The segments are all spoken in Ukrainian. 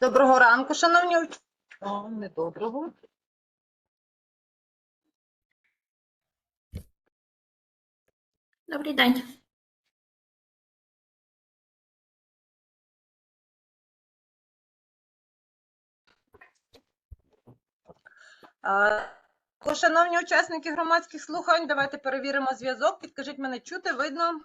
Доброго ранку, шановні. О, недоброго. Добрий день. Шановні учасники громадських слухань, давайте перевіримо зв'язок. Підкажіть мене, чути, видно?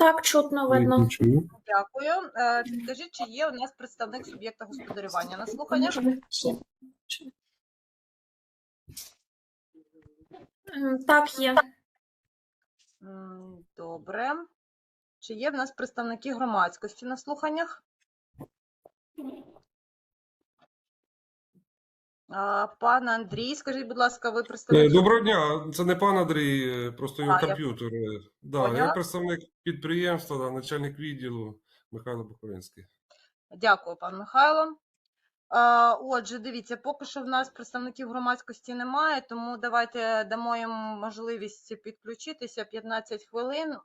Так, чутно видно. Чую. Дякую. Е, Підкажіть, чи є у нас представник суб'єкта господарювання на слуханнях? Так, є. Добре. Чи є в нас представники громадськості на слуханнях? Пан Андрій, скажіть, будь ласка, ви Е, представник? Доброго дня, це не пан Андрій, е, просто його А, я- комп'ютер. е, Да, Поняла. я представник підприємства, да, начальник відділу Михайло Буховинський. Дякую, пан Михайло. Отже, дивіться, поки що в нас представників громадськості немає, тому давайте дамо їм можливість підключитися 15 хвилин, е,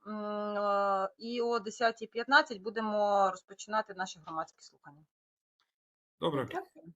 і о 10.15 будемо розпочинати наші громадські слухання. Добре. Дякую.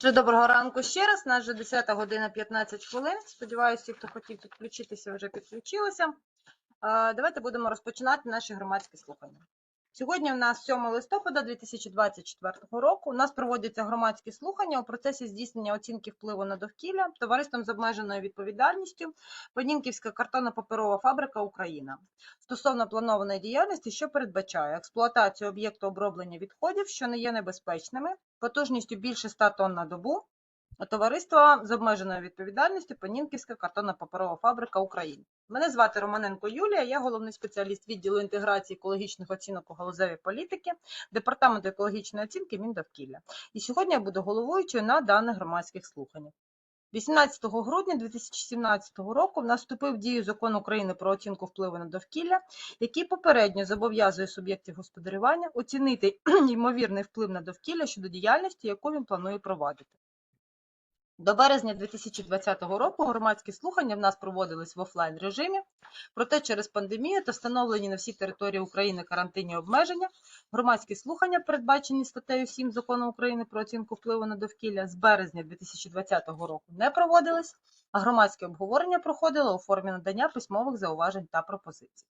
Отже, Доброго ранку ще раз. У нас вже 10 година 15 хвилин. Сподіваюся, всі, хто хотів підключитися, вже підключилися. Давайте будемо розпочинати наші громадські слухання. Сьогодні у нас 7 листопада 2024 року. У нас проводяться громадські слухання у процесі здійснення оцінки впливу на довкілля товариством з обмеженою відповідальністю Понінківська картонно-паперова фабрика Україна стосовно планованої діяльності, що передбачає експлуатацію об'єкту оброблення відходів, що не є небезпечними, потужністю більше 100 тонн на добу, товариства з обмеженою відповідальністю Понінківська картонно-паперова фабрика України. Мене звати Романенко Юлія, я головний спеціаліст відділу інтеграції екологічних оцінок у галузевій політики Департаменту екологічної оцінки Міндовкілля. І сьогодні я буду головуючою на даних громадських слуханнях. 18 грудня 2017 року в нас вступив в дію закон України про оцінку впливу на довкілля, який попередньо зобов'язує суб'єктів господарювання оцінити ймовірний вплив на довкілля щодо діяльності, яку він планує провадити. До березня 2020 року громадські слухання в нас проводились в офлайн режимі, проте через пандемію та встановлені на всій території України карантинні обмеження, громадські слухання, передбачені статтею 7 Закону України про оцінку впливу на довкілля, з березня 2020 року не проводились, а громадське обговорення проходило у формі надання письмових зауважень та пропозицій.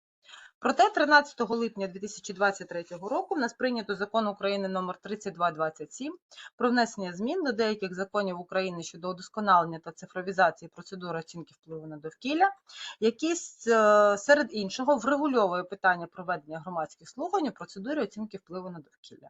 Проте 13 липня 2023 року в нас прийнято закон України номер 3227 про внесення змін до деяких законів України щодо удосконалення та цифровізації процедури оцінки впливу на довкілля, які е, серед іншого врегульовує питання проведення громадських слухань у процедурі оцінки впливу на довкілля.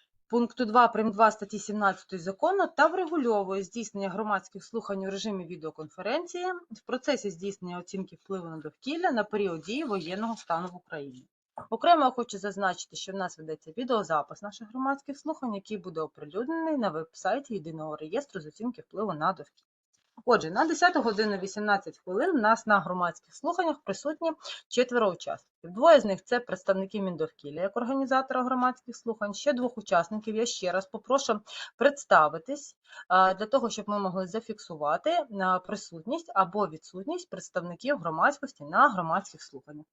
пункту 2 прим. 2 статті 17 закону та врегульовує здійснення громадських слухань у режимі відеоконференції в процесі здійснення оцінки впливу на довкілля на період дії воєнного стану в Україні. Окремо я хочу зазначити, що в нас ведеться відеозапис наших громадських слухань, який буде оприлюднений на веб-сайті єдиного реєстру з оцінки впливу на довкілля. Отже, на 10 годину 18 хвилин у нас на громадських слуханнях присутні четверо учасників. Двоє з них це представники Міндовкілля як організатора громадських слухань. Ще двох учасників я ще раз попрошу представитись для того, щоб ми могли зафіксувати присутність або відсутність представників громадськості на громадських слуханнях.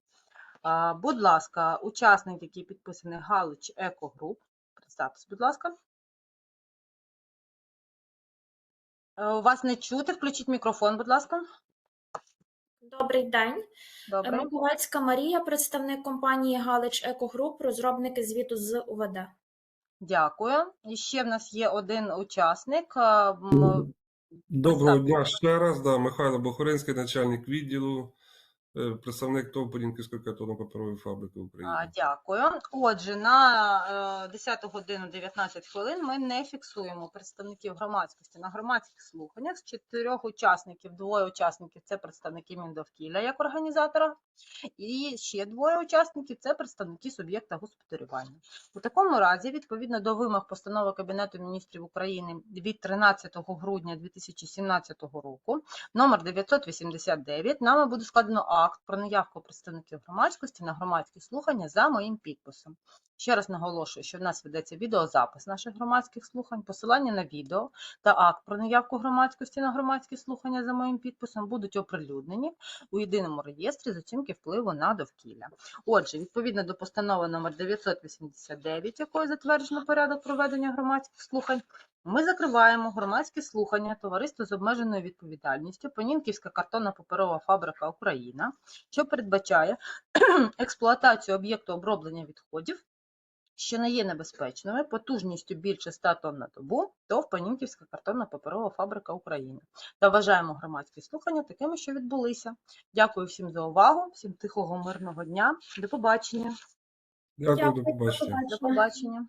Будь ласка, учасник, який підписаний Галич Екогруп. Представтесь, будь ласка. Вас не чути, включіть мікрофон, будь ласка. Добрий день. Добре. Миколаївська Марія, представник компанії Галич Екогруп, розробники звіту з УВД. Дякую. І ще в нас є один учасник. Доброго дня ще раз. Да, Михайло Бохоринський, начальник відділу, е, представник ТОВ Подінківської картонно-паперової фабрики України. а, Дякую. Отже, на е, 10 годину 19 хвилин ми не фіксуємо представників громадськості на громадських слуханнях. З чотирьох учасників, двоє учасників це представники Міндовкілля як організатора, і ще двоє учасників це представники суб'єкта господарювання. У такому разі, відповідно до вимог постанови Кабінету міністрів України від 13 грудня 2017 року, номер 989, нами буде складено акт про наявку представників громадськості на громадські слухання за моїм підписом. Ще раз наголошую, що в нас ведеться відеозапис наших громадських слухань, посилання на відео та акт про наявку громадськості на громадські слухання за моїм підписом будуть оприлюднені у єдиному реєстрі з оцінки впливу на довкілля. Отже, відповідно до постанови номер 989, якою затверджено порядок проведення громадських слухань, ми закриваємо громадські слухання Товариства з обмеженою відповідальністю Понінківська картонно-паперова фабрика Україна, що передбачає експлуатацію об'єкту оброблення відходів, що не є небезпечними, потужністю більше 100 тонн на добу, ТОВ Панінківська картонна паперова фабрика України. Та вважаємо громадські слухання такими, що відбулися. Дякую всім за увагу, всім тихого мирного дня. До побачення. Дякую, Дякую, до побачення. До побачення.